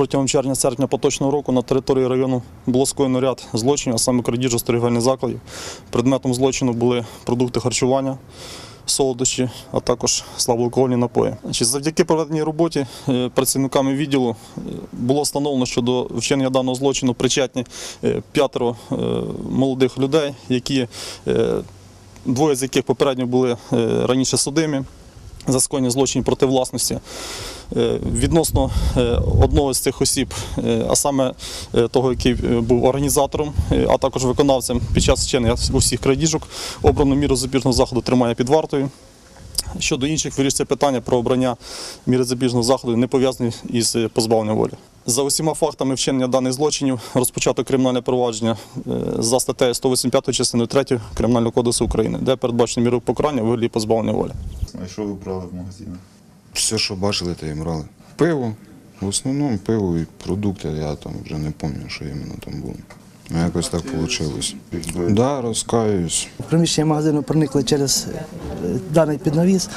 Протягом червня-серпня поточного року на території району було скоєно ряд злочинів, а саме крадіжок з закладів. Предметом злочину були продукти харчування, солодощі, а також слабоалкогольні напої. Завдяки проведеній роботі е, працівниками відділу е, було встановлено, що до вчинення даного злочину причетні е, п'ятеро молодих людей, які двоє з яких попередньо були раніше судимі за скоєння злочинів проти власності. Е, Відносно е, одного з цих осіб, е, а саме того, який був організатором, а також виконавцем під час вчинення усіх крадіжок, обрано міру запобіжного заходу тримання під вартою. Щодо інших вирішується питання про обрання міри запобіжного заходу, не пов'язані із позбавленням волі. За усіма фактами вчинення даних злочинів розпочато кримінальне провадження за статтею 185 частиною 3 Кримінального кодексу України, де передбачено міру покарання у вигляді позбавлення волі. А що ви брали в магазинах? Все, що бачили, те і брали. Пиво. В основному пиво і продукти, я там вже не пам'ятаю, що іменно там було. Ну, Якось так вийшло. Да, розкаюсь. Приміщення магазину проникли через е, даний піднавіс,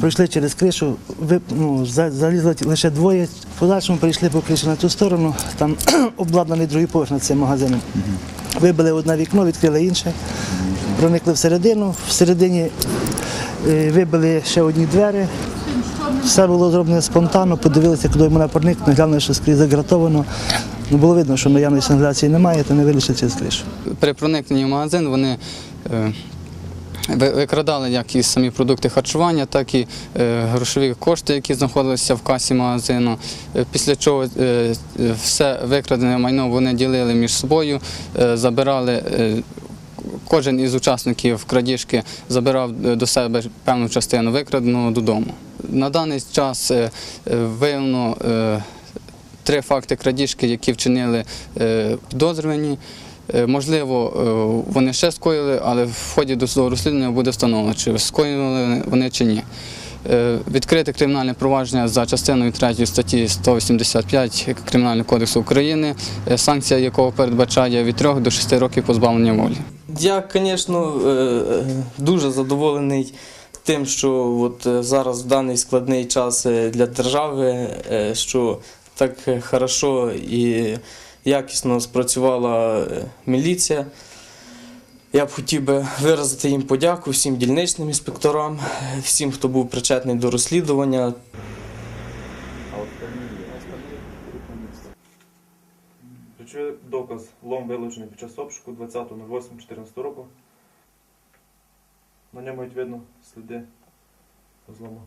пройшли через кришу, ви, ну, залізли лише двоє. В подальшому перейшли по криші на ту сторону, там обладнаний другий поверх над цим магазином. Вибили одне вікно, відкрили інше, проникли всередину. Всередині е, вибили ще одні двері. Все було зроблено спонтанно, подивилися, куди мене проникнути, глянули, що скрізь загратовано. Ну, було видно, що наявної сигналізації немає, то не через кришу. При проникненні в магазин вони е, викрадали як і самі продукти харчування, так і е, грошові кошти, які знаходилися в касі магазину. Е, Після чого все викрадене майно вони ділили між собою, забирали. Кожен із учасників крадіжки забирав до себе певну частину викраденого додому. На даний час е, е, виявлено е, три факти крадіжки, які вчинили підозрювані. Можливо, вони ще скоїли, але в ході досудового розслідування буде встановлено, чи скоїли вони чи ні. Відкрите кримінальне провадження за частиною 3 статті 185 Кримінального кодексу України, санкція якого передбачає від 3 до 6 років позбавлення волі. Я, звісно, дуже задоволений тим, що от е, зараз в даний складний час е, для держави, е, що так хорошо і якісно спрацювала міліція. Я б хотів би виразити їм подяку всім дільничним інспекторам, всім, хто був причетний до розслідування. Доказ лом вилучений під час обшуку 20.08.14 року. На ньому видно сліди злому.